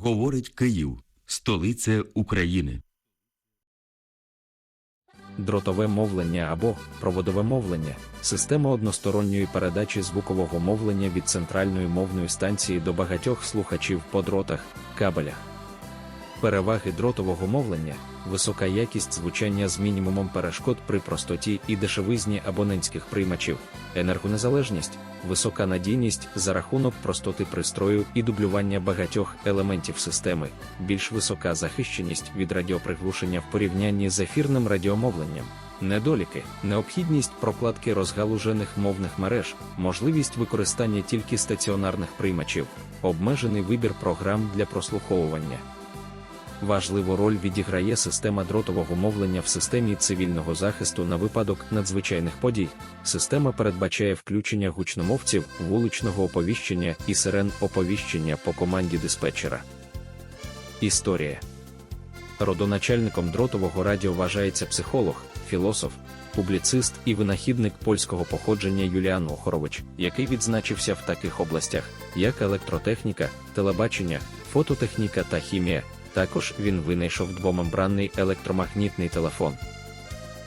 Говорить Київ, столиця України. дротове мовлення або проводове мовлення система односторонньої передачі звукового мовлення від центральної мовної станції до багатьох слухачів по дротах, кабелях. Переваги дротового мовлення висока якість звучання з мінімумом перешкод при простоті і дешевизні абонентських приймачів, енергонезалежність, висока надійність за рахунок простоти пристрою і дублювання багатьох елементів системи, більш висока захищеність від радіоприглушення в порівнянні з ефірним радіомовленням. Недоліки, необхідність прокладки розгалужених мовних мереж, можливість використання тільки стаціонарних приймачів, обмежений вибір програм для прослуховування. Важливу роль відіграє система дротового мовлення в системі цивільного захисту на випадок надзвичайних подій. Система передбачає включення гучномовців, вуличного оповіщення і сирен оповіщення по команді диспетчера. Історія родоначальником дротового радіо вважається психолог, філософ, публіцист і винахідник польського походження Юліан Охорович, який відзначився в таких областях, як електротехніка, телебачення, фототехніка та хімія. Також він винайшов двомембранний електромагнітний телефон.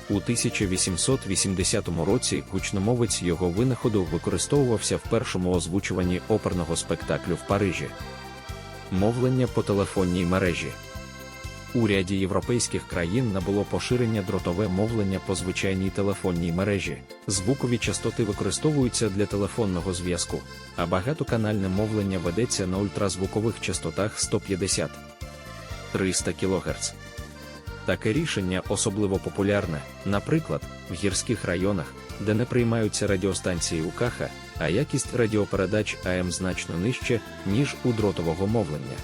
У 1880 році гучномовець його винаходу використовувався в першому озвучуванні оперного спектаклю в Парижі. Мовлення по телефонній мережі. У ряді європейських країн набуло поширення дротове мовлення по звичайній телефонній мережі. Звукові частоти використовуються для телефонного зв'язку, а багатоканальне мовлення ведеться на ультразвукових частотах 150 300 кГц. Таке рішення особливо популярне, наприклад, в гірських районах, де не приймаються радіостанції УКАХа, а якість радіопередач АМ значно нижче, ніж у дротового мовлення.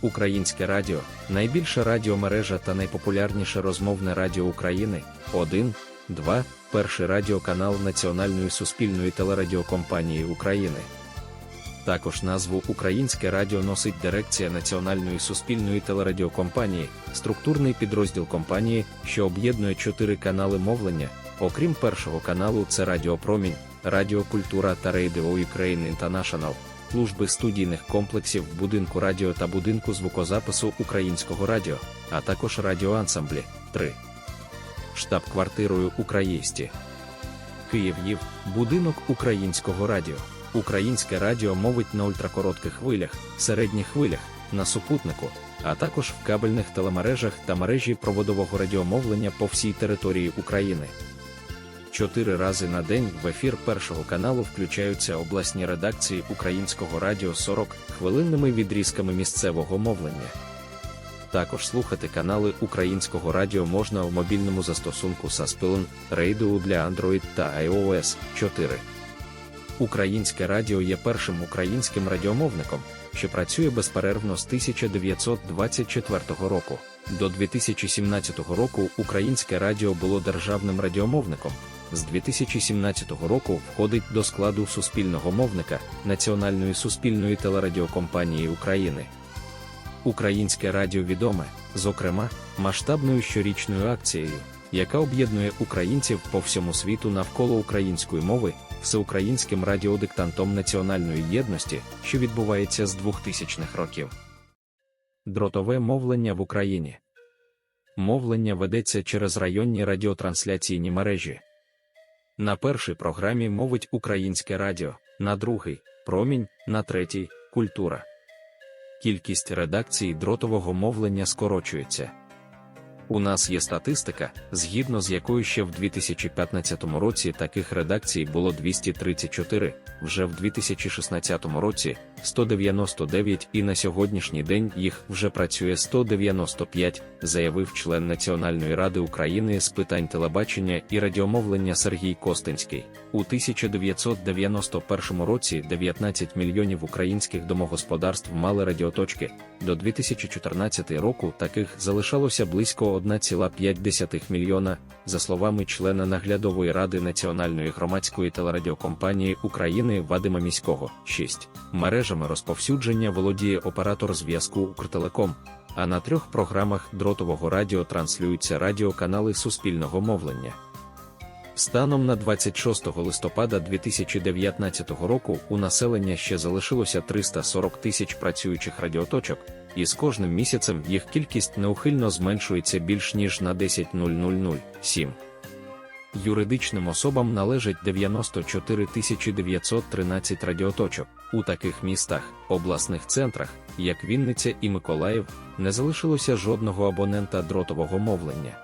Українське радіо найбільша радіомережа та найпопулярніше розмовне радіо України 1, 2, перший радіоканал Національної суспільної телерадіокомпанії України. Також назву Українське радіо носить дирекція Національної суспільної телерадіокомпанії, структурний підрозділ компанії, що об'єднує чотири канали мовлення. Окрім першого каналу, це Радіопромінь, Радіокультура та Radio Ukraine International, служби студійних комплексів будинку радіо та будинку звукозапису українського радіо, а також радіоансамблі 3. Штаб-квартирою Україсті. Київ-Їв, будинок українського радіо. Українське радіо мовить на ультракоротких хвилях, середніх хвилях, на супутнику, а також в кабельних телемережах та мережі проводового радіомовлення по всій території України. Чотири рази на день в ефір першого каналу включаються обласні редакції українського радіо 40 хвилинними відрізками місцевого мовлення. Також слухати канали українського радіо можна у мобільному застосунку Saspilon Radio для Android та iOS 4. Українське радіо є першим українським радіомовником, що працює безперервно з 1924 року. До 2017 року Українське радіо було державним радіомовником. З 2017 року входить до складу суспільного мовника Національної суспільної телерадіокомпанії України. Українське радіо відоме, зокрема, масштабною щорічною акцією, яка об'єднує українців по всьому світу навколо української мови, всеукраїнським радіодиктантом національної єдності, що відбувається з 2000-х років. Дротове мовлення в Україні. Мовлення ведеться через районні радіотрансляційні мережі. На першій програмі мовить Українське радіо, на другий промінь, на третій культура. Кількість редакцій дротового мовлення скорочується. У нас є статистика, згідно з якою ще в 2015 році таких редакцій було 234, вже в 2016 році 199 і на сьогоднішній день їх вже працює 195, заявив член Національної ради України з питань телебачення і радіомовлення Сергій Костинський. У 1991 році 19 мільйонів українських домогосподарств мали радіоточки. До 2014 року таких залишалося близько 1,5 мільйона, за словами члена наглядової ради Національної громадської телерадіокомпанії України Вадима Міського. 6. Мережами розповсюдження володіє оператор зв'язку Укртелеком, а на трьох програмах дротового радіо транслюються радіоканали суспільного мовлення. Станом на 26 листопада 2019 року у населення ще залишилося 340 тисяч працюючих радіоточок, і з кожним місяцем їх кількість неухильно зменшується більш ніж на 10,0007. Юридичним особам належить 94 913 радіоточок. У таких містах, обласних центрах, як Вінниця і Миколаїв, не залишилося жодного абонента дротового мовлення.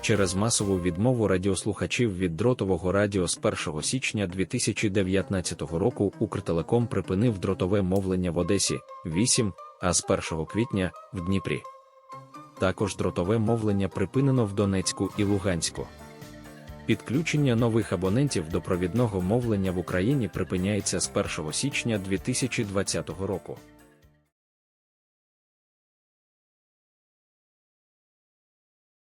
Через масову відмову радіослухачів від дротового радіо з 1 січня 2019 року Укртелеком припинив дротове мовлення в Одесі 8, а з 1 квітня в Дніпрі. Також дротове мовлення припинено в Донецьку і Луганську. Підключення нових абонентів до провідного мовлення в Україні припиняється з 1 січня 2020 року.